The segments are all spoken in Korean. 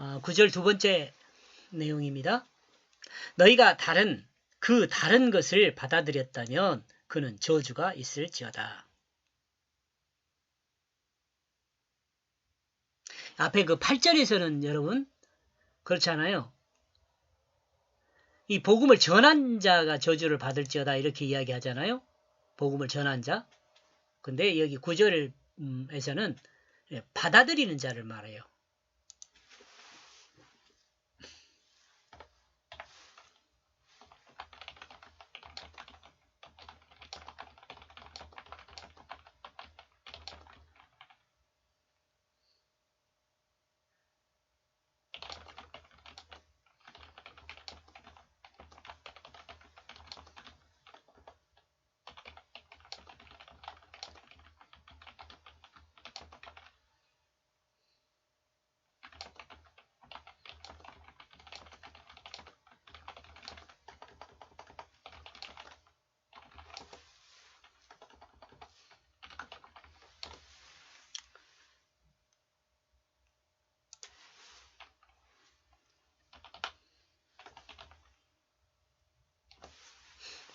어, 9절 두 번째 내용입니다. 너희가 다른 그 다른 것을 받아들였다면 그는 저주가 있을지어다. 앞에 그 8절에서는 여러분 그렇잖아요. 이 복음을 전한 자가 저주를 받을지어다 이렇게 이야기하잖아요. 복음을 전한 자. 근데 여기 9절에서는 받아들이는 자를 말해요.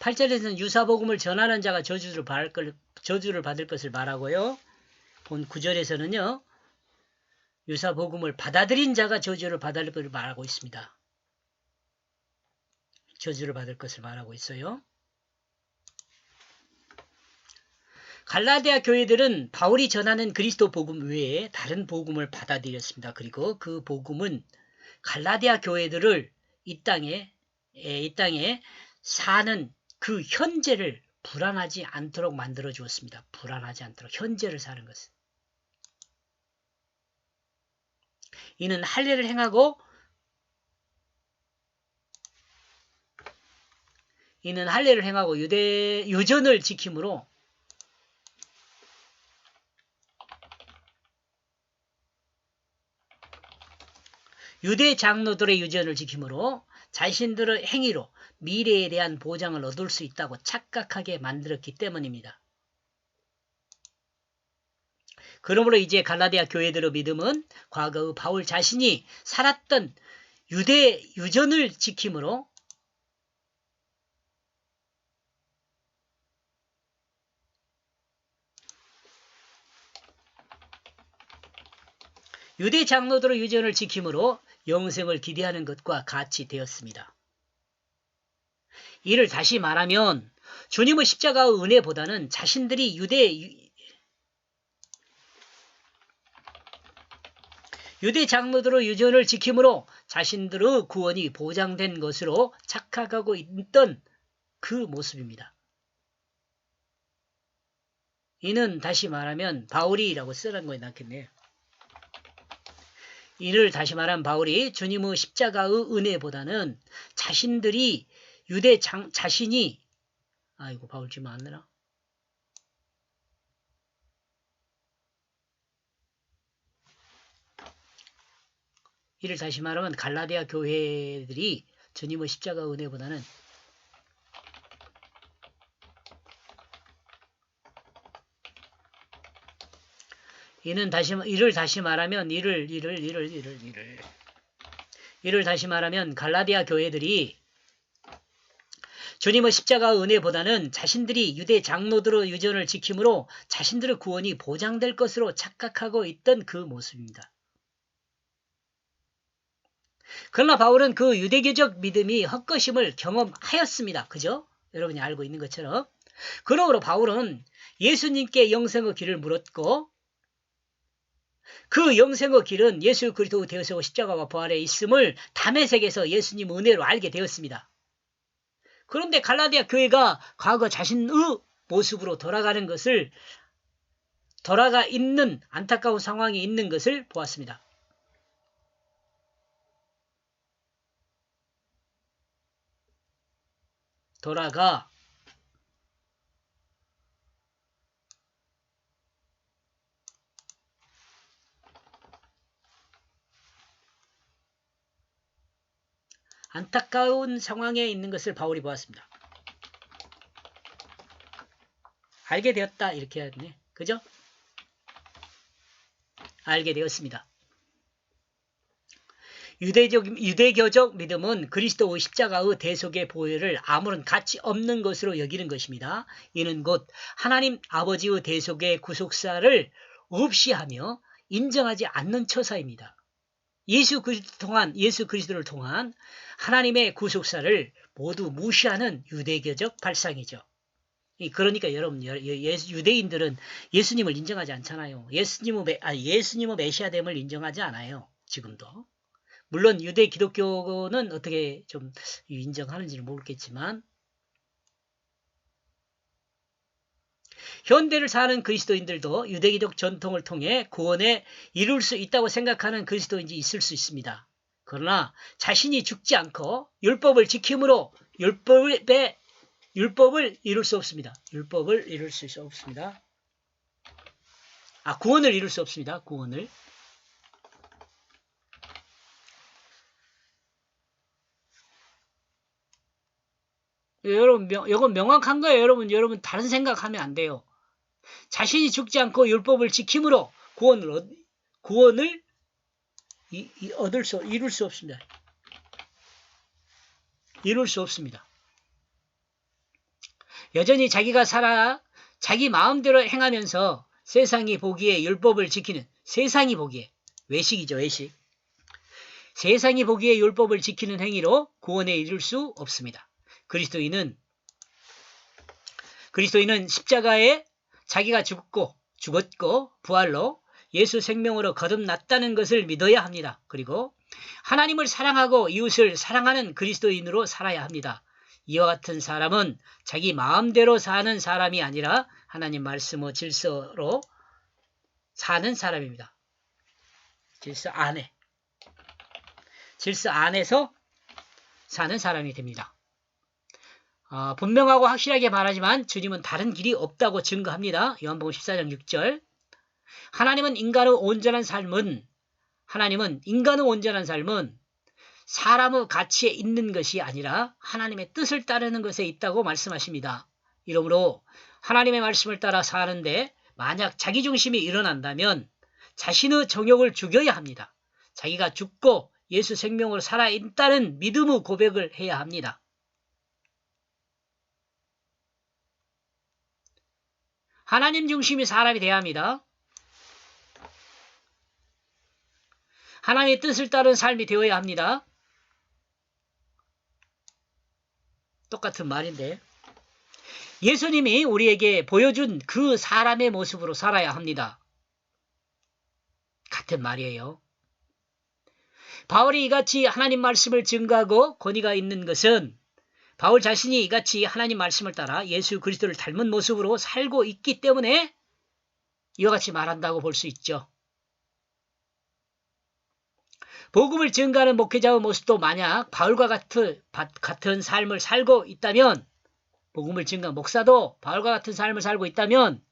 팔절에서는 유사복음을 전하는 자가 저주를 받을, 걸, 저주를 받을 것을 말하고요. 본 9절에서는요. 유사복음을 받아들인 자가 저주를 받을 것을 말하고 있습니다. 저주를 받을 것을 말하고 있어요. 갈라디아 교회들은 바울이 전하는 그리스도 복음 외에 다른 복음을 받아들였습니다. 그리고 그 복음은 갈라디아 교회들을 이 땅에 에, 이 땅에 사는 그 현재를 불안하지 않도록 만들어 주었습니다. 불안하지 않도록 현재를 사는 것은. 이는 할례를 행하고 이는 할례를 행하고 유대 유전을 지킴으로 유대 장로들의 유전을 지킴으로 자신들의 행위로 미래에 대한 보장을 얻을 수 있다고 착각하게 만들었기 때문입니다. 그러므로 이제 갈라디아 교회들의 믿음은 과거의 바울 자신이 살았던 유대 유전을 지킴으로 유대 장로들의 유전을 지킴으로 영생을 기대하는 것과 같이 되었습니다. 이를 다시 말하면 주님의 십자가의 은혜보다는 자신들이 유대 유대 장로들의 유전을 지킴으로 자신들의 구원이 보장된 것으로 착각하고 있던 그 모습입니다. 이는 다시 말하면 바울이라고 쓰는 거에 낫겠네요. 이를 다시 말한 바울이 주님의 십자가의 은혜보다는 자신들이 유대 장, 자신이 아이고 바울 지금 안 되나? 이를 다시 말하면 갈라디아 교회들이 주님의 십자가 은혜보다는 이는 다시 이를 다시 말하면 이를 이를 이를 이를 이를 이를 다시 말하면 갈라디아 교회들이 주님의 십자가 은혜보다는 자신들이 유대 장로들의 유전을 지킴으로 자신들의 구원이 보장될 것으로 착각하고 있던 그 모습입니다. 그러나 바울은 그 유대교적 믿음이 헛것임을 경험하였습니다. 그죠? 여러분이 알고 있는 것처럼. 그러므로 바울은 예수님께 영생의 길을 물었고 그 영생의 길은 예수 그리스도 되어서 십자가와 부활에 있음을 담에색에서 예수님 은혜로 알게 되었습니다. 그런데 갈라디아 교회가 과거 자신의 모습으로 돌아가는 것을 돌아가 있는 안타까운 상황이 있는 것을 보았습니다. 돌아가 안타까운 상황에 있는 것을 바울이 보았습니다. 알게 되었다 이렇게 해야 되네. 그죠? 알게 되었습니다. 유대적, 유대교적 믿음은 그리스도의 십자가의 대속의 보혈을 아무런 가치 없는 것으로 여기는 것입니다. 이는 곧 하나님 아버지의 대속의 구속사를 없이 하며 인정하지 않는 처사입니다. 예수 그리스도 통한 예수 그리스도를 통한 하나님의 구속사를 모두 무시하는 유대교적 발상이죠. 이 그러니까 여러분 유대인들은 예수님을 인정하지 않잖아요. 예수님의 메- 아니, 예수님의 메시아됨을 인정하지 않아요. 지금도. 물론 유대 기독교는 어떻게 좀 인정하는지는 모르겠지만 현대를 사는 그리스도인들도 유대기독 전통을 통해 구원에 이룰 수 있다고 생각하는 그리스도인이 있을 수 있습니다. 그러나 자신이 죽지 않고 율법을 지킴으로 율법의 율법을 이룰 수 없습니다. 율법을 이룰 수 없습니다. 아 구원을 이룰 수 없습니다. 구원을 여러분 명, 이건 명확한 거예요. 여러분 여러분 다른 생각하면 안 돼요. 자신이 죽지 않고 율법을 지킴으로 구원을 얻, 구원을 이, 이, 얻을 수 이룰 수 없습니다. 이룰 수 없습니다. 여전히 자기가 살아 자기 마음대로 행하면서 세상이 보기에 율법을 지키는 세상이 보기에 외식이죠 외식 세상이 보기에 율법을 지키는 행위로 구원에 이를 수 없습니다. 그리스도인은 그리스도인은 십자가에 자기가 죽고 죽었고 부활로 예수 생명으로 거듭났다는 것을 믿어야 합니다. 그리고 하나님을 사랑하고 이웃을 사랑하는 그리스도인으로 살아야 합니다. 이와 같은 사람은 자기 마음대로 사는 사람이 아니라 하나님 말씀의 질서로 사는 사람입니다. 질서 안에 질서 안에서 사는 사람이 됩니다. 어, 분명하고 확실하게 말하지만 주님은 다른 길이 없다고 증거합니다. 요한복음 14장 6절 하나님은 인간의 온전한 삶은 하나님은 인간의 온전한 삶은 사람의 가치에 있는 것이 아니라 하나님의 뜻을 따르는 것에 있다고 말씀하십니다. 이러므로 하나님의 말씀을 따라 사는데 만약 자기 중심이 일어난다면 자신의 정욕을 죽여야 합니다. 자기가 죽고 예수 생명으로 살아있다는 믿음의 고백을 해야 합니다. 하나님 중심이 사람이 돼야 합니다. 하나님의 뜻을 따른 삶이 되어야 합니다. 똑같은 말인데 예수님이 우리에게 보여준 그 사람의 모습으로 살아야 합니다. 같은 말이에요. 바울이 이같이 하나님 말씀을 증거하고 권위가 있는 것은 바울 자신이 이같이 하나님 말씀을 따라 예수 그리스도를 닮은 모습으로 살고 있기 때문에 이와 같이 말한다고 볼 수 있죠. 복음을 증가하는 목회자의 모습도 만약 바울과 같은, 같은 삶을 살고 있다면 복음을 증가 목사도 바울과 같은 삶을 살고 있다면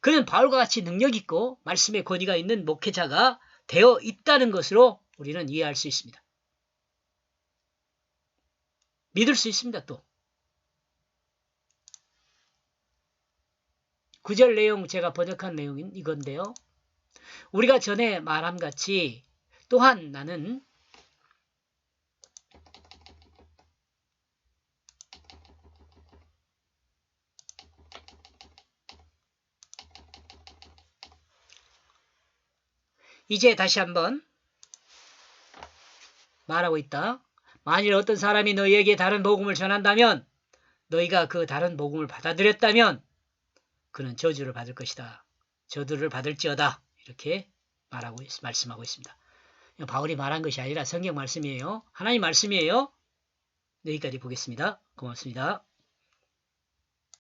그는 바울과 같이 능력 있고 말씀의 권위가 있는 목회자가 되어 있다는 것으로 우리는 이해할 수 있습니다. 믿을 수 있습니다. 또 구절 내용 제가 번역한 내용인 이건데요. 우리가 전에 말함 같이 또한 나는 이제 다시 한번 말하고 있다. 만일 어떤 사람이 너희에게 다른 복음을 전한다면 너희가 그 다른 복음을 받아들였다면 그는 저주를 받을 것이다. 저주를 받을지어다. 이렇게 말하고 말씀하고 있습니다. 바울이 말한 것이 아니라 성경 말씀이에요. 하나님 말씀이에요. 여기까지 보겠습니다. 고맙습니다.